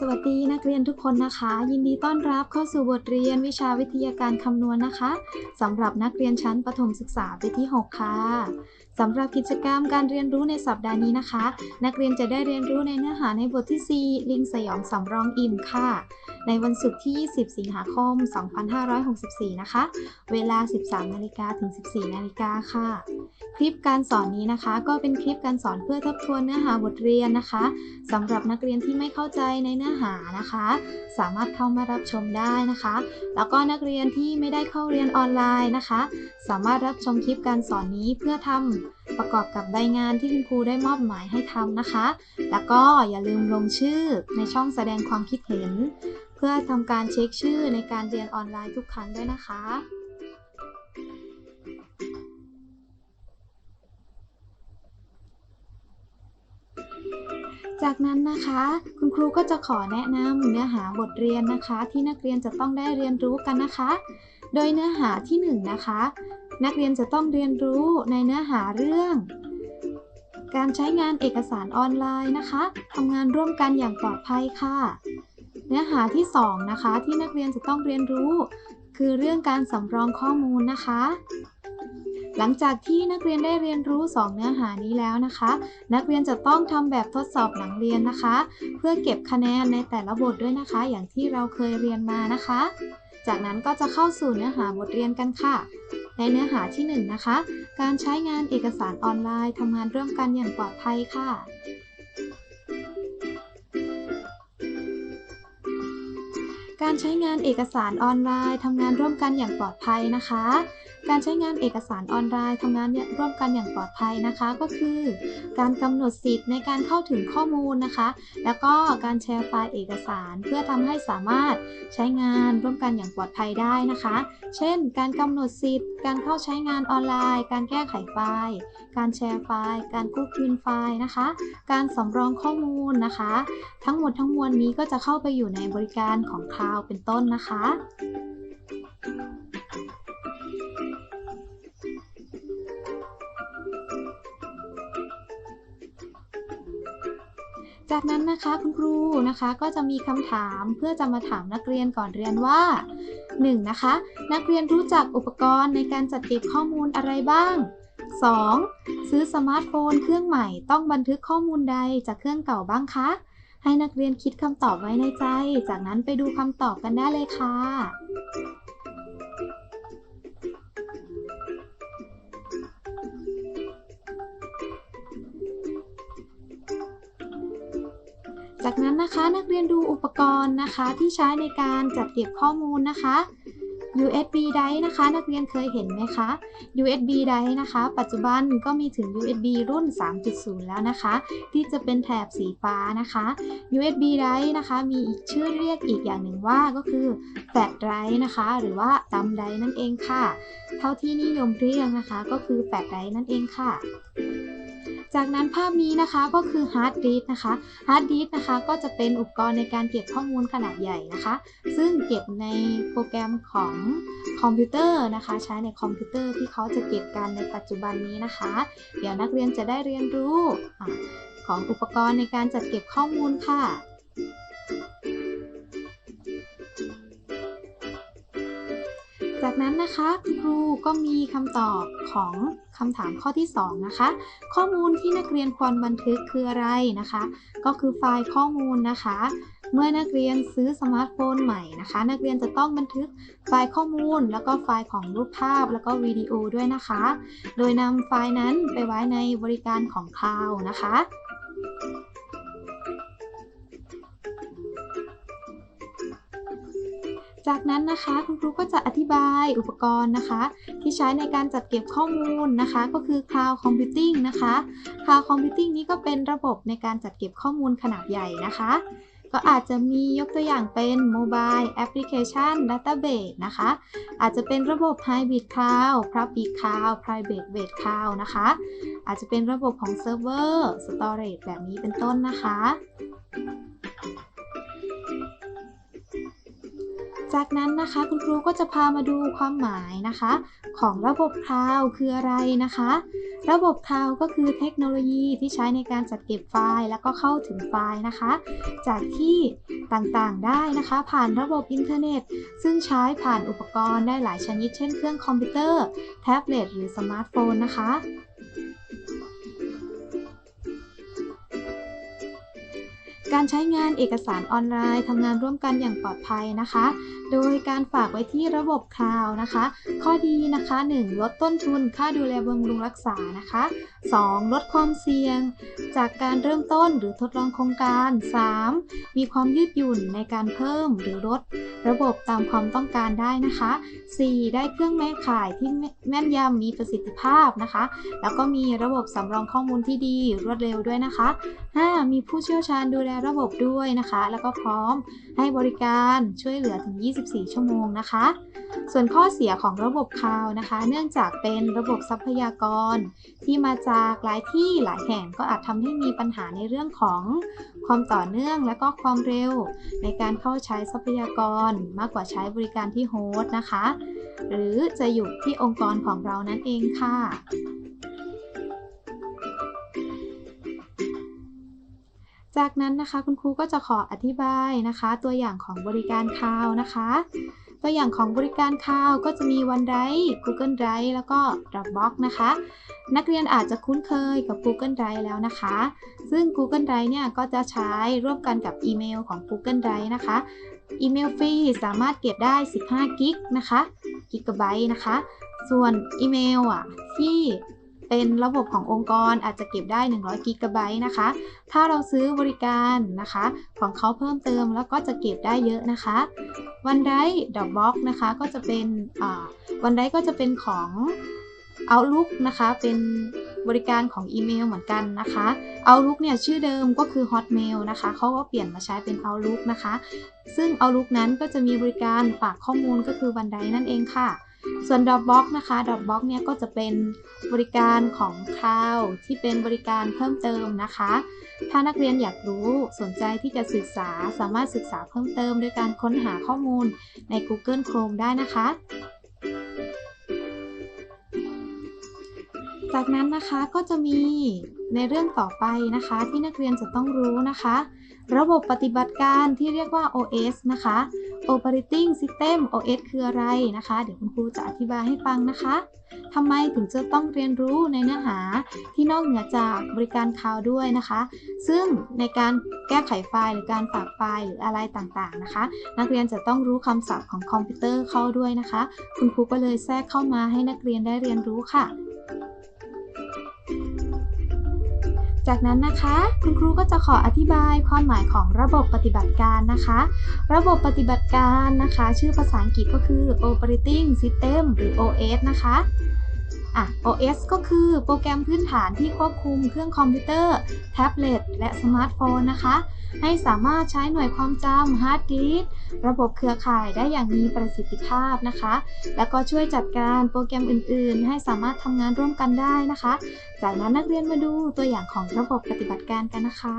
สวัสดีนักเรียนทุกคนนะคะ ยินดีต้อนรับเข้าสู่บทเรียนวิชาวิทยาการคำนวณนะคะสำหรับนักเรียนชั้นประถมศึกษาปีที่ 6 ค่ะสำหรับกิจกรรมการเรียนรู้ในสัปดาห์นี้นะคะ นักเรียนจะได้เรียนรู้ในเนื้อหาในบทที่ 4 ลิงสยองสำรองอิ่มค่ะ ในวันศุกร์ที่ 20 สิงหาคม 2564 นะคะ เวลา 13 นาฬิกาถึง 14 นาฬิกาค่ะ คลิปการสอนนี้นะคะ ก็เป็นคลิปการสอนเพื่อทบทวนเนื้อหาบทเรียนนะคะสำหรับนักเรียนที่ไม่เข้าใจในเนื้อหานะคะ สามารถเข้ามารับชมได้นะคะ แล้วก็นักเรียนที่ไม่ได้เข้าเรียนออนไลน์นะคะ สามารถรับชมคลิปการสอนนี้เพื่อทำประกอบกับใบงานที่คุณครูได้มอบหมายให้ทำนะคะ แล้วก็อย่าลืมลงชื่อในช่องแสดงความคิดเห็น เพื่อทำการเช็คชื่อในการเรียนออนไลน์ทุกครั้งด้วยนะคะ จากนั้นนะคะ คุณครูก็จะขอแนะนำเนื้อหาบทเรียนนะคะ ที่นักเรียนจะต้องได้เรียนรู้กันนะคะ โดยเนื้อหาที่1นนะคะ นักเรียนจะต้องเรียนรู้ในเนื้อหาเรื่อง การใช้งานเอกสารออนไลน์นะคะทำงานร่วมกันอย่างปลอดภัยค่ะ เนื้อหาที่2นะคะที่นักเรียนจะต้องเรียนรู้ คือเรื่องการสำรองข้อมูลนะคะ หลังจากที่นักเรียนได้เรียนรู้ 2 เนื้อหานี้แล้วนะคะ นักเรียนจะต้องทำแบบทดสอบหลังเรียนนะคะ เพื่อเก็บคะแนนในแต่ละบทด้วยนะคะ อย่างที่เราเคยเรียนมานะคะ จากนั้นก็จะเข้าสู่เนื้อหาบทเรียนกันค่ะ ในเนื้อหาที่ 1นนะคะ การใช้งานเอกสารออนไลน์ทำงานร่วมกันอย่างปลอดภัยค่ะการใช้งานเอกสารออนไลน์ทำงานร่วมกันอย่างปลอดภัยนะคะ การใช้งานเอกสารออนไลน์ทำงานร่วมกันอย่างปลอดภัยนะคะ ก็คือ การกำหนดสิทธิ์ในการเข้าถึงข้อมูลนะคะ แล้วก็การแชร์ไฟล์เอกสาร เพื่อทำให้สามารถใช้งานร่วมกันอย่างปลอดภัยได้นะคะ เช่น การกำหนดสิทธิ์ การเข้าใช้งานออนไลน์ การแก้ไขไฟล์ การแชร์ไฟล์ การกู้คืนไฟล์นะคะ การสำรองข้อมูลนะคะ ทั้งหมดทั้งมวลนี้ก็จะเข้าไปอยู่ในบริการของคลาวเป็นต้นนะคะ จากนั้นนะคะคุณครูนะคะก็จะมีคำถามเพื่อจะมาถามนักเรียนก่อนเรียนว่า 1. นะคะ นักเรียนรู้จักอุปกรณ์ในการจัดเก็บข้อมูลอะไรบ้าง 2. ซื้อสมาร์ทโฟนเครื่องใหม่ต้องบันทึกข้อมูลใดจากเครื่องเก่าบ้างคะ ให้นักเรียนคิดคำตอบไว้ในใจ จากนั้นไปดูคำตอบกันได้เลยค่ะ จากนั้นนะคะนักเรียนดูอุปกรณ์นะคะที่ใช้ในการจัดเก็บข้อมูลนะคะ USB drive นะคะ นักเรียนเคยเห็นไหมคะ USB drive นะคะ ปัจจุบันก็มีถึง USB รุ่น 3.0 แล้วนะคะ ที่จะเป็นแถบสีฟ้านะคะ USB drive นะคะ มีอีกชื่อเรียกอีกอย่างหนึ่งว่าก็คือ flash drive นะคะ หรือว่า thumb drive นั่นเองค่ะ เท่าที่นิยมเรียกนะคะ ก็คือ flash drive นั่นเองค่ะ จากนั้นภาพนี้นะคะก็คือฮาร์ดดิสก์นะคะฮาร์ดดิสก์นะคะก็จะเป็นอุปกรณ์ในการเก็บข้อมูลขนาดใหญ่นะคะ ซึ่งเก็บในโปรแกรมของคอมพิวเตอร์นะคะ ใช้ในคอมพิวเตอร์ที่เขาจะเก็บกันในปัจจุบันนี้นะคะ เดี๋ยวนักเรียนจะได้เรียนรู้ของอุปกรณ์ในการจัดเก็บข้อมูลค่ะ จากนั้นนะคะคุณครูก็มีคำตอบของคำถามข้อที่ 2 นะคะ ข้อมูลที่นักเรียนควรบันทึกคืออะไรนะคะ ก็คือไฟล์ข้อมูลนะคะ เมื่อนักเรียนซื้อสมาร์ทโฟนใหม่นะคะ นักเรียนจะต้องบันทึกไฟล์ข้อมูล แล้วก็ไฟล์ของรูปภาพแล้วก็วิดีโอด้วยนะคะ โดยนำไฟล์นั้นไปไว้ในบริการของคลาวนะคะ จากนั้นนะคะคุณครูก็จะอธิบายอุปกรณ์นะคะ ที่ใช้ในการจัดเก็บข้อมูลนะคะ ก็คือ Cloud Computing นะคะ Cloud Computing นี้ก็เป็นระบบในการจัดเก็บข้อมูลขนาดใหญ่นะคะ ก็อาจจะมียกตัวอย่างเป็น Mobile Application Database นะคะ อาจจะเป็นระบบ Hybrid Cloud Public Cloud Private Web Cloud นะคะ อาจจะเป็นระบบของ Server Storage แบบนี้เป็นต้นนะคะ จากนั้นนะคะคุณครูก็จะพามาดูความหมายนะคะ ของระบบคลาวคืออะไรนะคะ ระบบคลาวก็คือเทคโนโลยีที่ใช้ในการจัดเก็บไฟล์แล้วก็เข้าถึงไฟล์นะคะ จากที่ต่างๆได้นะคะ ผ่านระบบอินเทอร์เน็ต ซึ่งใช้ผ่านอุปกรณ์ได้หลายชนิด เช่นเครื่องคอมพิวเตอร์ แท็บเล็ตหรือสมาร์ทโฟนนะคะ การใช้งานเอกสารออนไลน์ทำงานร่วมกันอย่างปลอดภัยนะคะโดยการฝากไว้ที่ระบบคลาวนะคะ ข้อดีนะคะ 1. ลดต้นทุนค่าดูแลบำรุงรักษานะคะ 2. ลดความเสี่ยง จากการเริ่มต้นหรือทดลองโครงการ 3. มีความยืดหยุ่นในการเพิ่มหรือลดระบบตามความต้องการได้นะคะ 4. ได้เครื่องแม่ข่ายที่แม่นยำมีประสิทธิภาพนะคะ แล้วก็มีระบบสำรองข้อมูลที่ดีรวดเร็วด้วยนะคะ 5. มีผู้เชี่ยวชาญดูแลระบบด้วยนะคะ แล้วก็พร้อมให้บริการช่วยเหลือถึง24 ชั่วโมงนะคะ ส่วนข้อเสียของระบบคลาวนะคะ เนื่องจากเป็นระบบทรัพยากร ที่มาจากหลายที่หลายแห่งก็อาจทำให้มีปัญหาในเรื่องของความต่อเนื่องและก็ความเร็ว ในการเข้าใช้ทรัพยากรมากกว่าใช้บริการที่โฮสต์นะคะ หรือจะอยู่ที่องค์กรของเรานั่นเองค่ะ จากนั้นนะคะคุณครูก็จะขออธิบายนะคะ ตัวอย่างของบริการคลาวนะคะ ตัวอย่างของบริการคลาวก็จะมี OneDrive Google Drive แล้วก็ Dropbox นะคะ นักเรียนอาจจะคุ้นเคยกับ Google Drive แล้วนะคะ ซึ่ง Google Drive เนี่ยก็จะใช้ร่วมกันกับอีเมลของ Google Drive นะคะอีเมลฟรีสามารถเก็บได้ 15 กิกนะคะ กิกะไบต์นะคะ ส่วนอีเมลอะที่ เป็นระบบขององค์กรอาจจะเก็บได้ 100กิกะไบต์นะคะ ถ้าเราซื้อบริการนะคะ ของเขาเพิ่มเติมแล้วก็จะเก็บได้เยอะนะคะ OneDrive Dropbox นะคะก็จะเป็นอ่า OneDrive ก็จะเป็นของ Outlook นะคะ เป็นบริการของอีเมลเหมือนกันนะคะ Outlook เนี่ยชื่อเดิมก็คือ Hotmail นะคะเขาก็เปลี่ยนมาใช้เป็น Outlook นะคะ ซึ่ง Outlook นั้นก็จะมีบริการฝากข้อมูลก็คือ OneDrive นั่นเองค่ะ ส่วน Dropbox นะคะ Dropbox เนี่ยก็จะเป็นบริการของ Cloud ที่เป็นบริการเพิ่มเติมนะคะ ถ้านักเรียนอยากรู้สนใจที่จะศึกษาสามารถศึกษาเพิ่มเติมโดยการค้นหาข้อมูลใน Google Chrome ได้นะคะ จากนั้นนะคะก็จะมีในเรื่องต่อไปนะคะที่นักเรียนจะต้องรู้นะคะ ระบบปฏิบัติการที่เรียกว่า OS นะคะ Operating System OS คืออะไรนะคะ เดี๋ยวคุณครูจะอธิบายให้ฟังนะคะทำไมถึงจะต้องเรียนรู้ในเนื้อหาที่นอกเหนือจากบริการคลาวด้วยนะคะ ซึ่งในการแก้ไขไฟล์หรือการฝากไฟล์หรืออะไรต่างๆนะคะ นักเรียนจะต้องรู้คำศัพท์ของคอมพิวเตอร์เข้าด้วยนะคะ คุณครูก็เลยแทรกเข้ามาให้นักเรียนได้เรียนรู้ค่ะ จากนั้นนะคะ คุณครูก็จะขออธิบายความหมายของระบบปฏิบัติการนะคะ ระบบปฏิบัติการนะคะ ชื่อภาษาอังกฤษก็คือ Operating System หรือ OS นะคะ อะ OS ก็คือโปรแกรมพื้นฐานที่ควบคุมเครื่องคอมพิวเตอร์ แท็บเล็ต และสมาร์ทโฟนนะคะ ให้สามารถใช้หน่วยความจำฮาร์ดดิสก์ระบบเครือข่ายได้อย่างมีประสิทธิภาพนะคะ แล้วก็ช่วยจัดการโปรแกรมอื่น ๆ ให้สามารถทำงานร่วมกันได้นะคะ จากนั้นนักเรียนมาดูตัวอย่างของระบบปฏิบัติการกันนะคะ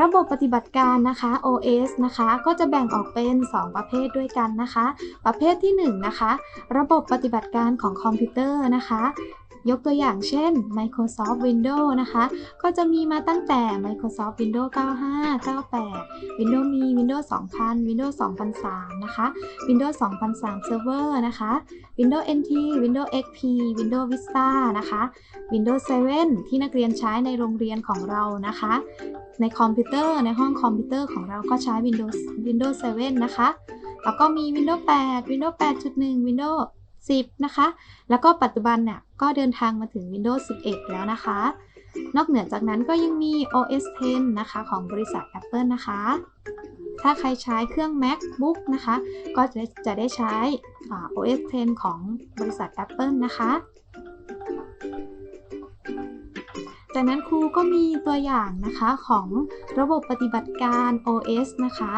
ระบบปฏิบัติการนะคะ OS นะคะ ก็จะแบ่งออกเป็น 2 ประเภทด้วยกันนะคะ ประเภทที่ 1 นะคะ ระบบปฏิบัติการของคอมพิวเตอร์นะคะ ยกตัวอย่างเช่น Microsoft Windows นะคะ ก็จะมีมาตั้งแต่ Microsoft Windows 95 98 Windows มี Windows 2000 Windows 2003 นะคะ Windows 2003 Server นะคะ Windows NT Windows XP Windows Vista นะคะ Windows 7 ที่นักเรียนใช้ในโรงเรียนของเรานะคะ ในคอมพิวเตอร์ในห้องคอมพิวเตอร์ของเราก็ใช้ Windows Windows 7 นะคะ แล้วก็มี Windows 8 Windows 8.1 Windows 10 นะคะ แล้วก็ปัจจุบันเนี่ย ก็เดินทางมาถึง Windows 11 แล้วนะคะ นอกเหนือจากนั้นก็ยังมี OS 10 นะคะ ของบริษัท Apple นะคะ ถ้าใครใช้เครื่อง MacBook นะคะ ก็จะจะได้ใช้ OS 10 ของบริษัท Apple นะคะจากนั้นครูก็มีตัวอย่างนะคะของระบบปฏิบัติการ OS นะคะ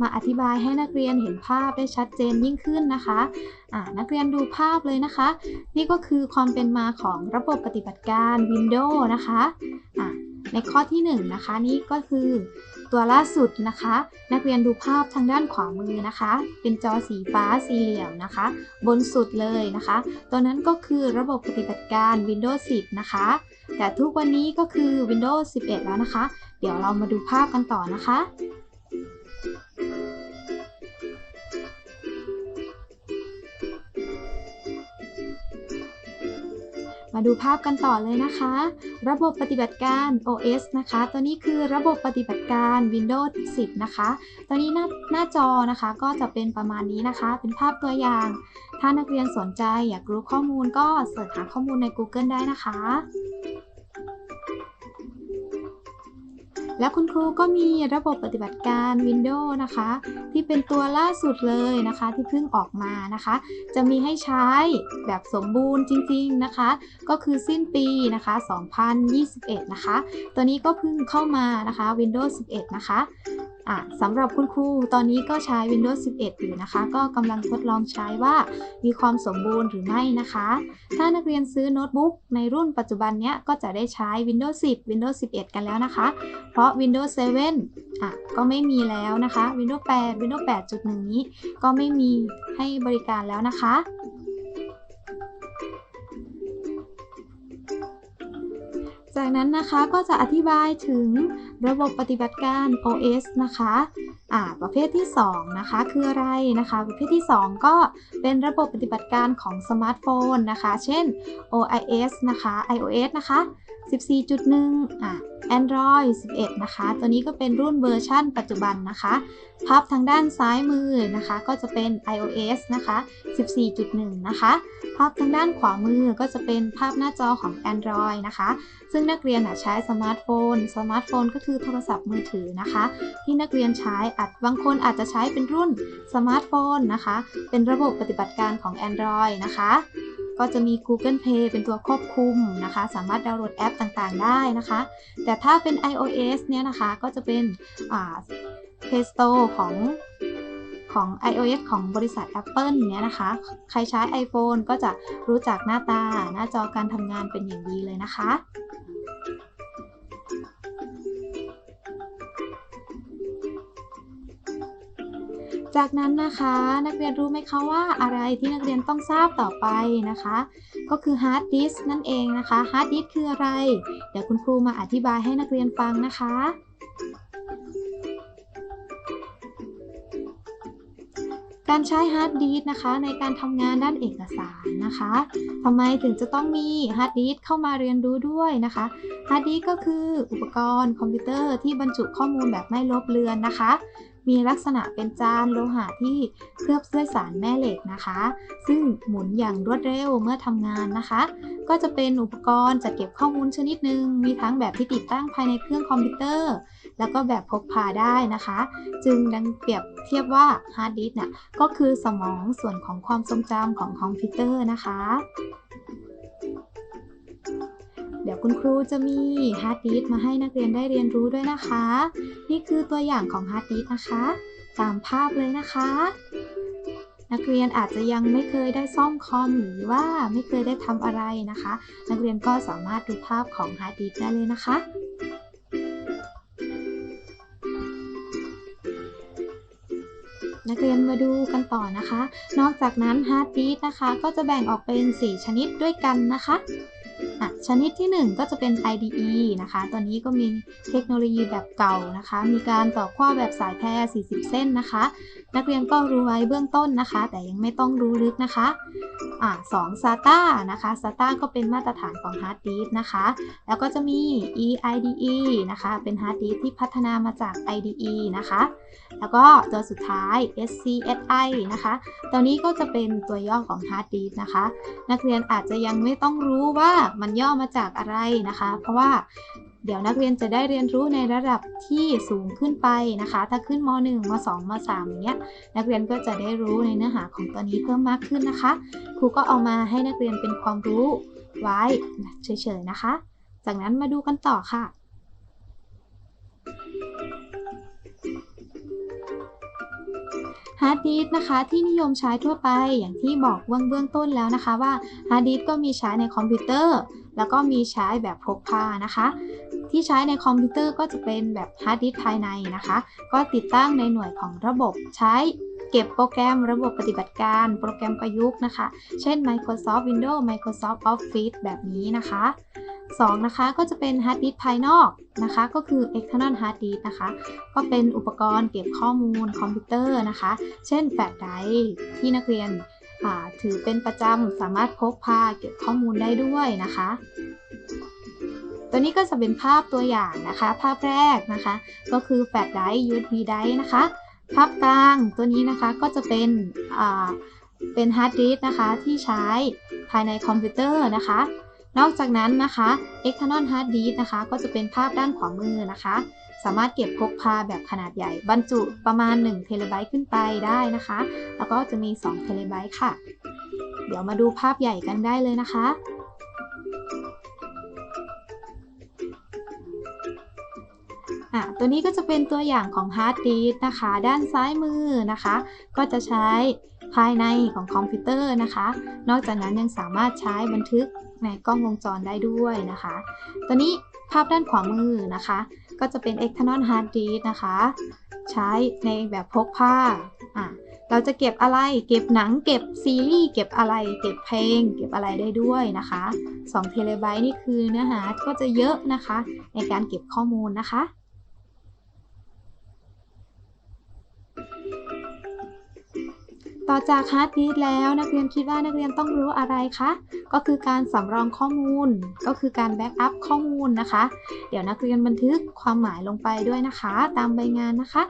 มาอธิบายให้นักเรียนเห็นภาพได้ชัดเจนยิ่งขึ้นนะคะะนักเรียนดูภาพเลยนะคะ นี่ก็คือความเป็นมาของระบบปฏิบัติการ Windows นะคะะในข้อที่1นนะคะนี่ก็คือตัวล่าสุดนะคะ นักเรียนดูภาพทางด้านขวามือนะคะ เป็นจอสีฟ้าสี่เหลี่ยมนะคะ บนสุดเลยนะคะ ตัวนั้นก็คือระบบปฏิบัติการ Windows 10 นะคะ แต่ทุกวันนี้ก็คือ Windows 11 แล้วนะคะ เดี๋ยวเรามาดูภาพกันต่อนะคะ มาดูภาพกันต่อเลยนะคะ ระบบปฏิบัติการ OS นะคะ ตัวนี้คือระบบปฏิบัติการ Windows 10 นะคะ ตัวนี้หน้าหน้าจอนะคะก็จะเป็นประมาณนี้นะคะ เป็นภาพตัวอย่าง ถ้านักเรียนสนใจอยากรู้ข้อมูลก็เสิร์ชหาข้อมูลใน Google ได้นะคะ แล้วคุณครูก็มีระบบปฏิบัติการ Windows นะคะ ที่เป็นตัวล่าสุดเลยนะคะ ที่เพิ่งออกมานะคะ จะมีให้ใช้แบบสมบูรณ์จริง ๆนะคะ ก็คือสิ้นปีนะคะ 2021 นะคะ ตัวนี้ก็เพิ่งเข้ามานะคะ Windows 11 นะคะ อะสำหรับคุณครูตอนนี้ก็ใช้ Windows 11 อยู่นะคะ ก็กำลังทดลองใช้ว่ามีความสมบูรณ์หรือไม่นะคะ ถ้านักเรียนซื้อโน้ตบุ๊กในรุ่นปัจจุบันนี้ก็จะได้ใช้ Windows 10 Windows 11 กันแล้วนะคะ เพราะ Windows 7 อะ ก็ไม่มีแล้วนะคะ Windows 8 Windows 8.1 นี้ ก็ไม่มีให้บริการแล้วนะคะ จากนั้นนะคะก็จะอธิบายถึงระบบปฏิบัติการ OS นะคะอ่าประเภทที่ 2 นะคะ คืออะไรนะคะ ประเภทที่ 2 ก็เป็นระบบปฏิบัติการของสมาร์ทโฟนนะคะ เช่น OIS นะคะ iOS นะคะ 14.1อ่า Android 11 นะคะ ตัวนี้ก็เป็นรุ่นเวอร์ชั่นปัจจุบันนะคะภาพทางด้านซ้ายมือนะคะ ก็จะเป็น iOS นะคะ 14.1 นะคะภาพทางด้านขวามือก็จะเป็นภาพหน้าจอของ Android นะคะ ซึ่งนักเรียนใช้สมาร์ทโฟน สมาร์ทโฟนก็คือโทรศัพท์มือถือนะคะ ที่นักเรียนใช้อาจบางคนอาจจะใช้เป็นรุ่นสมาร์ทโฟนนะคะ เป็นระบบปฏิบัติการของ Android นะคะก็จะมี Google Play เป็นตัวควบคุมนะคะ สามารถดาวน์โหลดแอปต่างๆ ได้นะคะ แต่ถ้าเป็น iOS เนี่ยนะคะ ก็จะเป็น Play Store ของของ iOS ของบริษัท Apple เนี่ยนะคะ ใครใช้ iPhone ก็จะรู้จักหน้าตาหน้าจอการทำงานเป็นอย่างดีเลยนะคะ จากนั้นนะคะนักเรียนรู้ไหมคะว่าอะไรที่นักเรียนต้องทราบต่อไปนะคะ ก็คือฮาร์ดดิสนั่นเองนะคะฮาร์ดดิสคืออะไร เดี๋ยวคุณครูมาอธิบายให้นักเรียนฟังนะคะ การใช้ฮาร์ดดิสนะคะ ในการทำงานด้านเอกสารนะคะทำไมถึงจะต้องมีฮาร์ดดิสเข้ามาเรียนรู้ด้วยนะคะฮาร์ดดิสก็คืออุปกรณ์คอมพิวเตอร์ที่บรรจุข้อมูลแบบไม่ลบเลือนนะคะ มีลักษณะเป็นจานโลหะที่เคลือบด้วยสารแม่เหล็กนะคะ ซึ่งหมุนอย่างรวดเร็วเมื่อทำงานนะคะ ก็จะเป็นอุปกรณ์จัดเก็บข้อมูลชนิดหนึ่งมีทั้งแบบที่ติดตั้งภายในเครื่องคอมพิวเตอร์ แล้วก็แบบพกพาได้นะคะ จึงดังเปรียบเทียบว่าฮาร์ดดิสก์น่ะก็คือสมองส่วนของความทรงจำของคอมพิวเตอร์นะคะ เดี๋ยวคุณครูจะมีฮาร์ดดิสมาให้นักเรียนได้เรียนรู้ด้วยนะคะ นี่คือตัวอย่างของฮาร์ดดิสนะคะ ตามภาพเลยนะคะ นักเรียนอาจจะยังไม่เคยได้ซ่อมคอมหรือว่าไม่เคยได้ทำอะไรนะคะ นักเรียนก็สามารถดูภาพของฮาร์ดดิสได้เลยนะคะนักเรียนมาดูกันต่อนะคะ นอกจากนั้นฮาร์ดดิสนะคะ ก็จะแบ่งออกเป็น 4 ชนิดด้วยกันนะคะ ชนิดที่ 1 ก็จะเป็น IDE นะคะตัวนี้ก็มีเทคโนโลยีแบบเก่านะคะ มีการต่อขั้วแบบสายแพร 40 เส้นนะคะ นักเรียนก็รู้ไว้เบื้องต้นนะคะ แต่ยังไม่ต้องรู้ลึกนะคะอ่าสอง SATA นะคะ SATA ก็เป็นมาตรฐานของฮาร์ดดิสนะคะ แล้วก็จะมี eIDE นะคะ เป็นฮาร์ดดิสที่พัฒนามาจาก IDE นะคะ แล้วก็ตัวสุดท้าย SCSI นะคะ ตัวนี้ก็จะเป็นตัวย่อของฮาร์ดดิสนะคะ นักเรียนอาจจะยังไม่ต้องรู้ว่ามันย่อมาจากอะไรนะคะ เพราะว่าเดี๋ยวนักเรียนจะได้เรียนรู้ในระดับที่สูงขึ้นไปนะคะ ถ้าขึ้นม .1 ม .2 ม .3 อย่างเงี้ย นักเรียนก็จะได้รู้ในเนื้อหาของตัวนี้เพิ่มมากขึ้นนะคะ ครูก็เอามาให้นักเรียนเป็นความรู้ไว้เฉยๆนะคะ จากนั้นมาดูกันต่อค่ะ ฮาร์ดดิสนะคะที่นิยมใช้ทั่วไปอย่างที่บอกเบื้องเบื้องต้นแล้วนะคะว่าฮาร์ดดิสก็มีใช้ในคอมพิวเตอร์ แล้วก็มีใช้แบบพกพานะคะ ที่ใช้ในคอมพิวเตอร์ก็จะเป็นแบบฮาร์ดดิสภายในนะคะ ก็ติดตั้งในหน่วยของระบบใช้เก็บโปรแกรมระบบปฏิบัติการ โปรแกรมประยุกต์นะคะ เช่น Microsoft Windows Microsoft Office แบบนี้นะคะ 2 นะคะ ก็จะเป็นฮาร์ดดิสภายนอกนะคะ ก็คือ external hard disk นะคะ ก็เป็นอุปกรณ์เก็บข้อมูลคอมพิวเตอร์นะคะ เช่นแฟลชไดร์ที่นักเรียนถือเป็นประจำสามารถพกพาเก็บข้อมูลได้ด้วยนะคะ ตัวนี้ก็จะเป็นภาพตัวอย่างนะคะ ภาพแรกนะคะ ก็คือแฟลชไดร์ USB ไดร์นะคะ ภาพกลางตัวนี้นะคะก็จะเป็นเป็นฮาร์ดดิสนะคะที่ใช้ภายในคอมพิวเตอร์นะคะ นอกจากนั้นนะคะ external hard disk นะคะ ก็จะเป็นภาพด้านขวามือนะคะ สามารถเก็บพกพาแบบขนาดใหญ่ บรรจุประมาณ1เทราไบต์ขึ้นไปได้นะคะ แล้วก็จะมี2เทราไบต์ค่ะ เดี๋ยวมาดูภาพใหญ่กันได้เลยนะคะอะตัวนี้ก็จะเป็นตัวอย่างของฮาร์ดดิสนะคะ ด้านซ้ายมือนะคะ ก็จะใช้ภายในของคอมพิวเตอร์นะคะ นอกจากนั้นยังสามารถใช้บันทึก ในกล้องวงจรได้ด้วยนะคะ ตัวนี้ภาพด้านขวามือนะคะ ก็จะเป็น external hard disk นะคะ ใช้ในแบบพกพาอะเราจะเก็บอะไร เก็บหนัง เก็บซีรีส์ เก็บอะไร เก็บเพลง เก็บอะไรได้ด้วยนะคะ2เทเลไบต์นี่คือเนื้อหาก็จะเยอะนะคะ ในการเก็บข้อมูลนะคะ ต่อจากฮาร์ดดิสแล้วนักเรียนคิดว่านักเรียนต้องรู้อะไรคะ ก็คือการสำรองข้อมูล ก็คือการแบ็กอัพข้อมูลนะคะ เดี๋ยวนักเรียนบันทึกความหมายลงไปด้วยนะคะ ตามใบงานนะคะ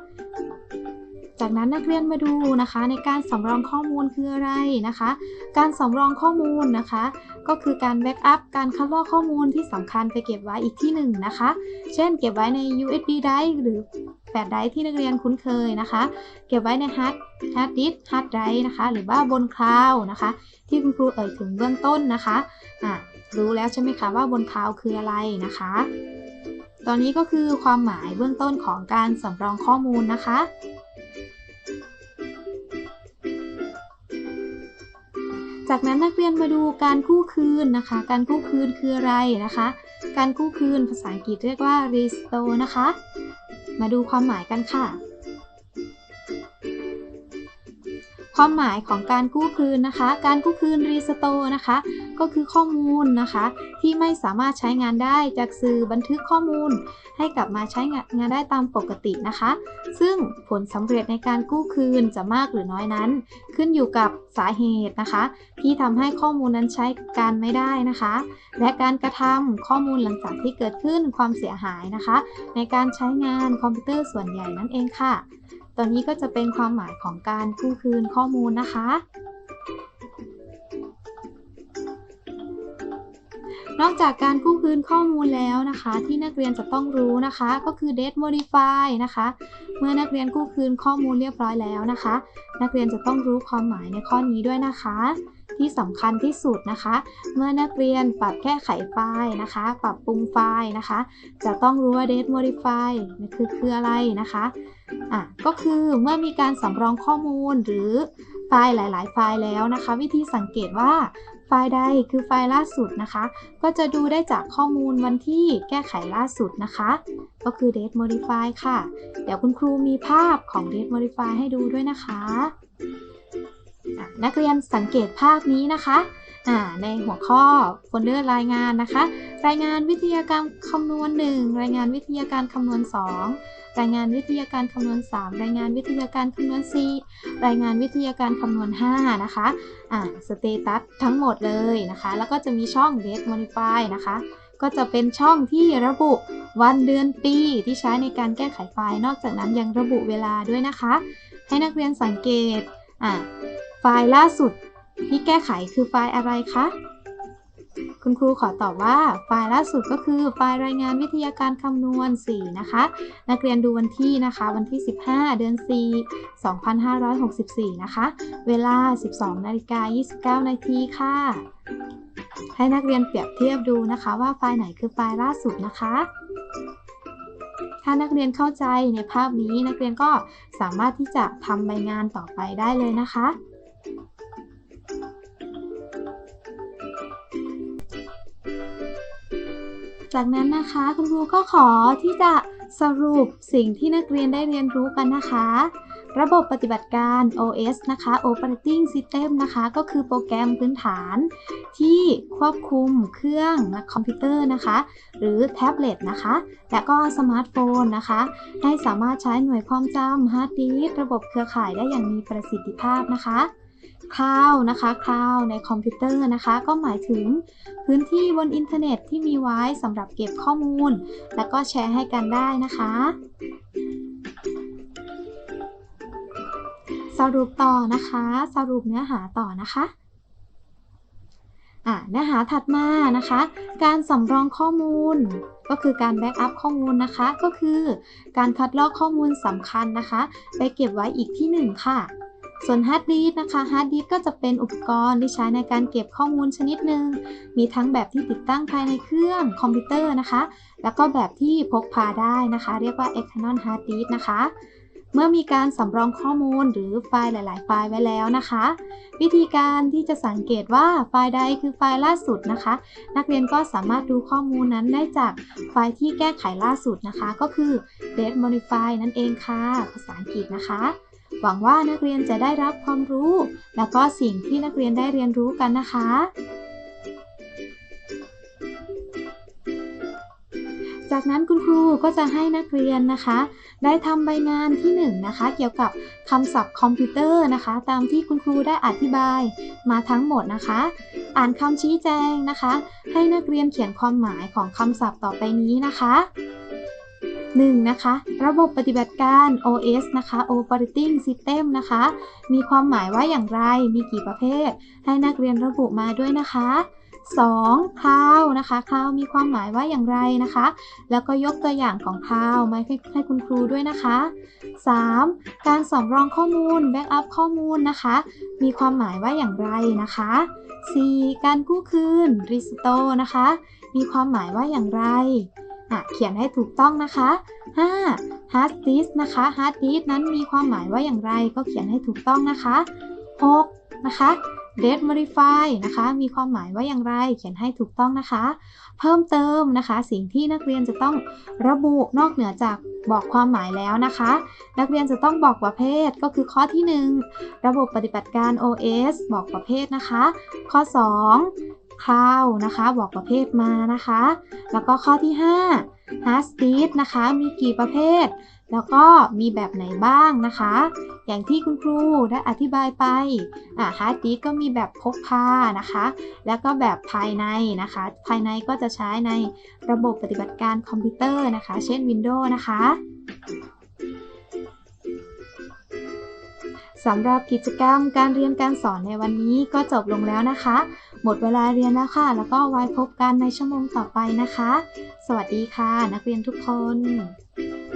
จากนั้นนักเรียนมาดูนะคะ ในการสำรองข้อมูลคืออะไรนะคะ การสำรองข้อมูลนะคะ ก็คือการแบ็กอัพการคัดลอกข้อมูลที่สำคัญไปเก็บไว้อีกที่หนึ่งนะคะ เช่น เก็บไว้ใน USB drive หรือแปดไดร์ที่นักเรียนคุ้นเคยนะคะ เก็บไว้ในฮาร์ดฮาร์ดดิสฮาร์ดไดร์นะคะ หรือว่าบนคลาวนะคะ ที่คุณครูเอ่ยถึงเบื้องต้นนะคะอะรู้แล้วใช่ไหมคะว่าบนคลาวคืออะไรนะคะ ตอนนี้ก็คือความหมายเบื้องต้นของการสำรองข้อมูลนะคะ จากนั้นนักเรียนมาดูการกู้คืนนะคะ การกู้คืนคืออะไรนะคะ การกู้คืนภาษาอังกฤษเรียกว่า restore นะคะ มาดูความหมายกันค่ะ ความหมายของการกู้คืนนะคะ การกู้คืนรีสโตนะคะ ก็คือข้อมูลนะคะ ที่ไม่สามารถใช้งานได้จากสื่อบันทึกข้อมูล ให้กลับมาใช้งานได้ตามปกตินะคะ ซึ่งผลสำเร็จในการกู้คืนจะมากหรือน้อยนั้น ขึ้นอยู่กับสาเหตุนะคะ ที่ทำให้ข้อมูลนั้นใช้การไม่ได้นะคะ และการกระทำข้อมูลหลังจากที่เกิดขึ้นความเสียหายนะคะ ในการใช้งานคอมพิวเตอร์ส่วนใหญ่นั่นเองค่ะ ตัวนี้ก็จะเป็นความหมายของการกู้คืนข้อมูลนะคะ นอกจากการกู้คืนข้อมูลแล้วนะคะ ที่นักเรียนจะต้องรู้นะคะ ก็คือ date modify นะคะ เมื่อนักเรียนกู้คืนข้อมูลเรียบร้อยแล้วนะคะ นักเรียนจะต้องรู้ความหมายในข้อนี้ด้วยนะคะที่สำคัญที่สุดนะคะ เมื่อนักเรียนปรับแก้ไขไฟล์นะคะ ปรับปรุงไฟล์นะคะ จะต้องรู้ว่า date modify คือคืออะไรนะคะ อะก็คือเมื่อมีการสำรองข้อมูลหรือไฟล์หลาย ๆ ไฟล์แล้วนะคะ วิธีสังเกตว่าไฟล์ใดคือไฟล์ล่าสุดนะคะ ก็จะดูได้จากข้อมูลวันที่แก้ไขล่าสุดนะคะ ก็คือ date modify ค่ะ เดี๋ยวคุณครูมีภาพของ date modify ให้ดูด้วยนะคะ นักเรียนสังเกตภาพนี้นะคะในหัวข้อโฟลเดอร์รายงานนะคะ รายงานวิทยาการคำนวณ 1 รายงานวิทยาการคำนวณ 2 รายงานวิทยาการคำนวณ 3 รายงานวิทยาการคำนวณ 4 รายงานวิทยาการคำนวณ 5 นะคะ อ่าสเตตัสทั้งหมดเลยนะคะ แล้วก็จะมีช่อง date modify นะคะ ก็จะเป็นช่องที่ระบุวันเดือนปีที่ใช้ในการแก้ไขไฟล์ นอกจากนั้นยังระบุเวลาด้วยนะคะ ให้นักเรียนสังเกต อ่าไฟล์ล่าสุดที่แก้ไขคือไฟล์อะไรคะ คุณครูขอตอบว่าไฟล์ล่าสุดก็คือไฟล์รายงานวิทยาการคำนวณ 4 นะคะ นักเรียนดูวันที่นะคะ วันที่ 15 เดือน 4 2564 นะคะ เวลา 12นาฬิกา29นาทีค่ะ ให้นักเรียนเปรียบเทียบดูนะคะ ว่าไฟล์ไหนคือไฟล์ล่าสุดนะคะถ้านักเรียนเข้าใจในภาพนี้นักเรียนก็สามารถที่จะทำใบงานต่อไปได้เลยนะคะ จากนั้นนะคะคุณครูก็ขอที่จะสรุปสิ่งที่นักเรียนได้เรียนรู้กันนะคะ ระบบปฏิบัติการ OS นะคะ Operating System นะคะ ก็คือโปรแกรมพื้นฐาน ที่ควบคุมเครื่องคอมพิวเตอร์นะคะ หรือแท็บเล็ตนะคะ และก็สมาร์ทโฟนนะคะให้สามารถใช้หน่วยความจำฮาร์ดดิสก์ระบบเครือข่ายได้อย่างมีประสิทธิภาพนะคะ คลาวนะคะคลาวในคอมพิวเตอร์นะคะ ก็หมายถึงพื้นที่บนอินเทอร์เน็ตที่มีไว้สำหรับเก็บข้อมูล และก็แชร์ให้กันได้นะคะ สรุปต่อนะคะ สรุปเนื้อหาต่อนะคะอะเนื้อหาถัดมานะคะ การสำรองข้อมูล ก็คือการแบ็กอัพข้อมูลนะคะ ก็คือการคัดลอกข้อมูลสำคัญนะคะ ไปเก็บไว้อีกที่หนึ่งค่ะ ส่วนฮาร์ดดิสก์นะคะฮาร์ดดิสก์ก็จะเป็นอุปกรณ์ที่ใช้ในการเก็บข้อมูลชนิดหนึ่ง มีทั้งแบบที่ติดตั้งภายในเครื่องคอมพิวเตอร์นะคะ แล้วก็แบบที่พกพาได้นะคะ เรียกว่า external hard disk นะคะ เมื่อมีการสำรองข้อมูลหรือไฟล์หลาย ๆ ไฟล์ไว้แล้วนะคะ วิธีการที่จะสังเกตว่าไฟล์ใดคือไฟล์ล่าสุดนะคะ นักเรียนก็สามารถดูข้อมูลนั้นได้จากไฟล์ที่แก้ไขล่าสุดนะคะ ก็คือ date modify นั่นเองค่ะ ภาษาอังกฤษนะคะ หวังว่านักเรียนจะได้รับความรู้ แล้วก็สิ่งที่นักเรียนได้เรียนรู้กันนะคะ จากนั้นคุณครูก็จะให้นักเรียนนะคะ ได้ทำใบงานที่1นงนะคะ เกี่ยวกับคำศัพท์คอมพิวเตอร์นะคะ ตามที่คุณครูได้อธิบายมาทั้งหมดนะคะ อ่านคำชี้แจงนะคะ ให้นักเรียนเขียนความหมายของคำศัพท์ต่อไปนี้นะคะ 1. นะคะ ระบบปฏิบัติการ OS นะคะ Operating System นะคะ มีความหมายว่าอย่างไร มีกี่ประเภท ให้นักเรียนระบุมาด้วยนะคะ 2. Cloud นะคะ Cloud มีความหมายว่าอย่างไรนะคะ แล้วก็ยกตัวอย่างของ Cloud มาให้ใหคุณครูด้วยนะคะ 3. การสำรองข้อมูล Backup ข้อมูลนะคะ มีความหมายว่าอย่างไรนะคะ 4. การกู้คืน Restore นะคะ มีความหมายว่าอย่างไร อะเขียนให้ถูกต้องนะคะ 5. hard disk นะคะ hard disk นั้นมีความหมายว่าอย่างไรก็เขียนให้ถูกต้องนะคะ 6. นะคะ date modify นะคะ มีความหมายว่าอย่างไร เขียนให้ถูกต้องนะคะ เพิ่มเติมนะคะ สิ่งที่นักเรียนจะต้องระบุนอกเหนือจากบอกความหมายแล้วนะคะ นักเรียนจะต้องบอกประเภทก็คือข้อที่ 1 ระบบปฏิบัติการ OS บอกประเภทนะคะ ข้อ 2 Cloud นะคะ บอกประเภทมานะคะ แล้วก็ข้อที่ 5 Hard disk นะคะ มีกี่ประเภท แล้วก็มีแบบไหนบ้างนะคะ อย่างที่คุณครูได้อธิบายไปอ่าฮาร์ดดิสก็มีแบบพกพานะคะ แล้วก็แบบภายในนะคะ ภายในก็จะใช้ในระบบปฏิบัติการคอมพิวเตอร์นะคะ เช่น Windows นะคะ สำหรับกิจกรรมการเรียนการสอนในวันนี้ก็จบลงแล้วนะคะ หมดเวลาเรียนแล้วค่ะ แล้วก็ไว้พบกันในชั่วโมงต่อไปนะคะ สวัสดีค่ะ นักเรียนทุกคน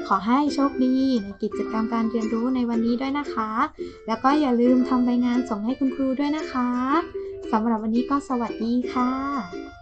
ขอให้โชคดีในกิจกรรมการเรียนรู้ในวันนี้ด้วยนะคะ แล้วก็อย่าลืมทำใบงานส่งให้คุณครูด้วยนะคะสำหรับวันนี้ก็สวัสดีค่ะ